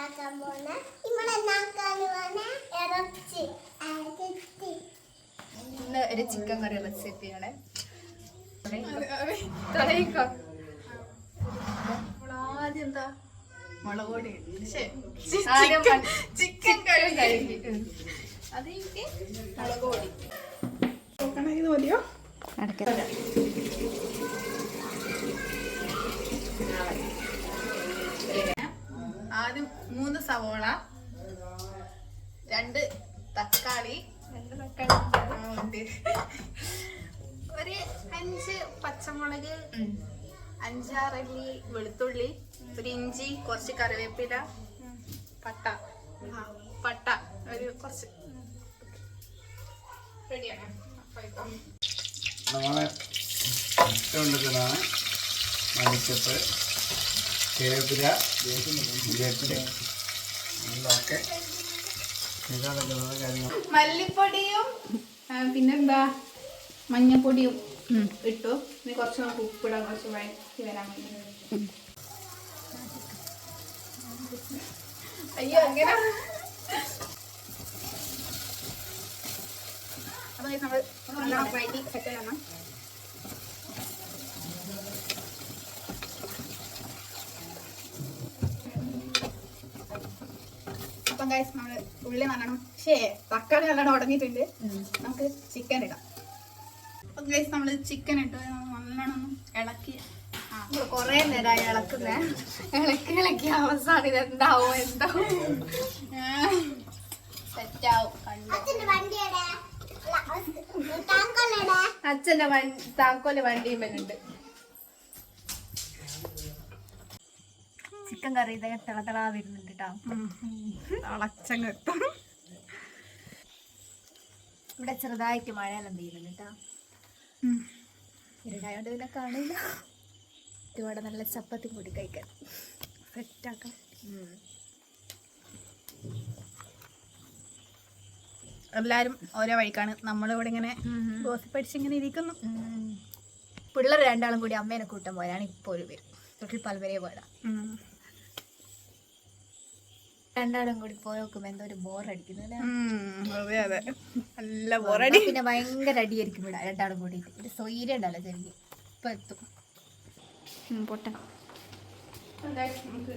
ഉണ്ടാക്കാൻ പോണ. ഇമ്മളുണ്ടാക്കാൻ പോണ? ഇറച്ചി. ഇറച്ചി ഇന്ന് ഒരു ചിക്കൻ കറി റെസിപ്പിയാണ്. തുടങ്ങിക്കോ ആദ്യം എന്താ മുളക് പൊടി ശ്ശെ, ചിക്കൻ- ചിക്കൻ കഴുകി. അത് എനിക്ക് മുളക് പൊടി നോക്കണേ ഇത് മതിയോ? ആദ്യം മൂന്ന് സവോള രണ്ട് തക്കാളി. രണ്ട് തക്കാളി. ഒരു അഞ്ച് പച്ചമുളക്. അഞ്ചാറല്ലി വെളുത്തുള്ളി ഒരു ഇഞ്ചി കുറച്ച് കറിവേപ്പില പട്ട. പട്ട. ഒരു കുറച്ച്. റെഡിയാണ്. നമ്മളെ മല്ലിച്ചപ്പ്. വേപ്പില കാര്യങ്ങൾ. മല്ലിപ്പൊടിയും പിന്നെന്താ? മഞ്ഞപ്പൊടിയും ഇട്ടു. ഇനി കുറച്ച് നമുക്ക് ഉപ്പിടാം. കുറച്ച് വഴക്കി വരാൻ വേണ്ടി അയ്യോ അങ്ങനെ അപ്പൊ നമ്മൾ വഴറ്റി സെറ്റ് ചെയ്യണം. അപ്പം ഗൈസ് നമ്മൾ ഉള്ളി നല്ലോണം ഷേ തക്കാളി നല്ലോണം ഉടഞ്ഞിട്ടുണ്ട്. നമുക്ക് ചിക്കൻ ഇടാം. അപ്പം ഗൈസ് നമ്മൾ ചിക്കൻ ഇട്ട് നല്ലോണം ഇളക്കി. കൊറേ നേരമായി ഇളക്കുന്നേ. ഇളക്കി ഇളക്കി അവസാനം ഇത് എന്താവും? എന്താവും സെറ്റാവും കണ്ടു? അച്ഛന്റെ വണ്ടിയുടെ താങ്കളുടെ അച്ഛന്റെ വണ്ടി താക്കോൽ വണ്ടിയും വരുന്നുണ്ട് ചിക്കൻ കറി ഇതൊക്കെ തിളതിളാ വരുന്നുണ്ട് കേട്ടോ തിളച്ചങ്ങ് ഇവിടെ ചെറുതായിട്ട് മഴയെല്ലാം പെയ്യുന്നുണ്ട് കേട്ടോ ഇരുടായോണ്ട് പിന്നെ കാണില്ല. ഇവിടെ നല്ല ചപ്പാത്തി കൂടി കഴിക്കാൻ. സെറ്റാക്കാം എല്ലാരും ഓരോ വഴിക്കാണ്. നമ്മളിവിടെ ഇങ്ങനെ ഗോസിപ്പ് അടിച്ച് ഇങ്ങനെ ഇരിക്കുന്നു. പിള്ളേർ രണ്ടാളും കൂടി അമ്മേനെ കൂട്ടം പോയാണ് ഇപ്പോൾ ഒരു പേര് തൊട്ടിൽ പൽവരെ പോയതാ. രണ്ടാളും കൂടി പോയി നോക്കുമ്പോ എന്തോ ഒരു ബോർ അടിക്കുന്നത് അതെ അതെ. നല്ല ബോറടി. പിന്നെ ഭയങ്കര അടിയായിരിക്കും ഇവിടെ രണ്ടാളും കൂടിയിട്ട്. ഒരു സ്വൈര്യം ഉണ്ടല്ലോ ചെറിയ. ഇപ്പൊ എത്തും. പൊട്ടെ നമുക്ക്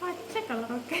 പച്ച കളറൊക്കെ.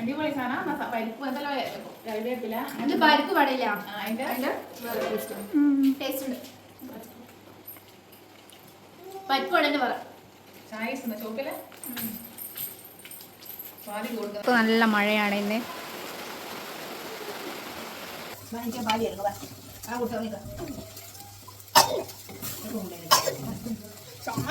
അടിപൊളി സാധനം. പരിപ്പ് എന്തെല്ലാം കറിവേപ്പില. ഇത് പരിപ്പ് അതിന്റെ ടേസ്റ്റ് ഉണ്ട്. പരിപ്പ് പറ. ചോപ്പിൽ? ഇപ്പൊ നല്ല മഴയാണ് ഇന്ന്. ചുമ